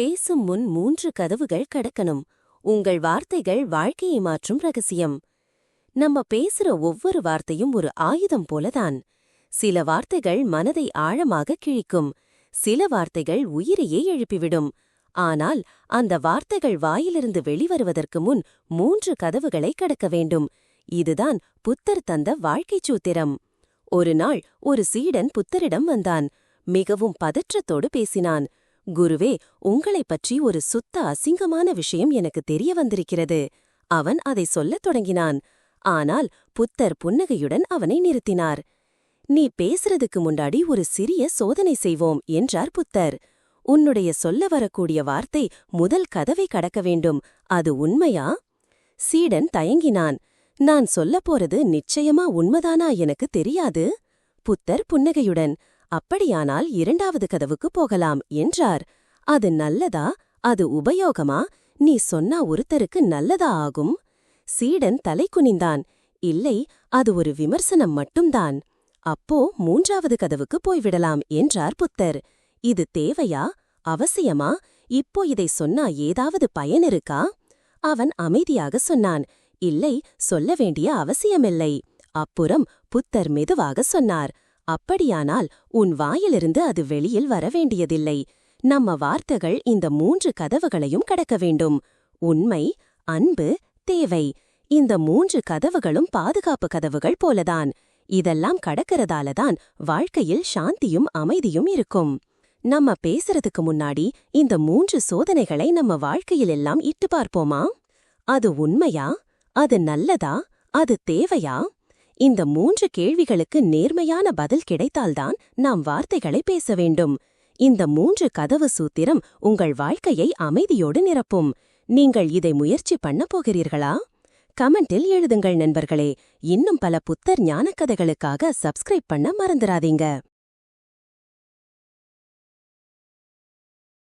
பேசும் முன் மூன்று கதவுகள் கடக்கணும். உங்கள் வார்த்தைகள் வாழ்க்கையை மாற்றும் ரகசியம். நம்ம பேசுற ஒவ்வொரு வார்த்தையும் ஒரு ஆயுதம் போலதான். சில வார்த்தைகள் மனதை ஆழமாக கிழிக்கும். சில வார்த்தைகள் உயிரையே எழுப்பிவிடும். ஆனால் அந்த வார்த்தைகள் வாயிலிருந்து வெளிவருவதற்கு முன் மூன்று கதவுகளை கடக்க வேண்டும். இதுதான் புத்தர் தந்த வாழ்க்கைச் சூத்திரம். ஒரு நாள் ஒரு சீடன் புத்தரிடம் வந்தான். மிகவும் பதற்றத்தோடு பேசினான். குருவே உங்களைப் பற்றி ஒரு சுத்த அசிங்கமான விஷயம் எனக்கு தெரிய வந்திருக்கிறது. அவன் அதை சொல்லத் தொடங்கினான். ஆனால் புத்தர் புன்னகையுடன் அவனை நிறுத்தினார். நீ பேசுறதுக்கு முன்னாடி ஒரு சிறிய சோதனை செய்வோம் என்றார் புத்தர். உன்னுடைய சொல்ல வரக்கூடிய வார்த்தை முதல் கதவை கடக்க வேண்டும். அது உண்மையா? சீடன் தயங்கினான். நான் சொல்லப் போறது நிச்சயமா உண்மைதானா எனக்கு தெரியாது? புத்தர் புன்னகையுடன். அப்படியானால் இரண்டாவது கதவுக்கு போகலாம் என்றார். அது நல்லதா? அது உபயோகமா? நீ சொன்னா ஒருத்தருக்கு நல்லதா ஆகும். சீடன் தலை குனிந்தான். இல்லை அது ஒரு விமர்சனம் மட்டும்தான். அப்போ மூன்றாவது கதவுக்கு போய்விடலாம் என்றார் புத்தர். இது தேவையா? அவசியமா? இப்போ இதை சொன்னா ஏதாவது பயன் இருக்கா? அவன் அமைதியாக சொன்னான். இல்லை சொல்ல வேண்டிய அவசியமில்லை. அப்புறம் புத்தர் மெதுவாக சொன்னார். அப்படியானால் உன் வாயிலிருந்து அது வெளியில் வரவேண்டியதில்லை நம்ம வார்த்தைகள் இந்த மூன்று கதவுகளையும் கடக்க வேண்டும். உண்மை அன்பு தேவை. இந்த மூன்று கதவுகளும் பாதுகாப்பு கதவுகள் போலதான். இதெல்லாம் கடக்கிறதாலதான் வாழ்க்கையில் சாந்தியும் அமைதியும் இருக்கும். நம்ம பேசுறதுக்கு முன்னாடி இந்த மூன்று சோதனைகளை நம்ம வாழ்க்கையில் எல்லாம் இட்டு பார்ப்போமா? அது உண்மையா? அது நல்லதா? அது தேவையா? இந்த மூன்று கேள்விகளுக்கு நேர்மையான பதில் கிடைத்தால்தான் நாம் வார்த்தைகளை பேச வேண்டும். இந்த மூன்று கதவு சூத்திரம் உங்கள் வாழ்க்கையை அமைதியோடு நிரப்பும். நீங்கள் இதை முயற்சி பண்ணப் போகிறீர்களா? கமெண்டில் எழுதுங்கள் நண்பர்களே. இன்னும் பல புத்தர் ஞானக்கதைகளுக்காக சப்ஸ்கிரைப் பண்ண மறந்துடாதீங்க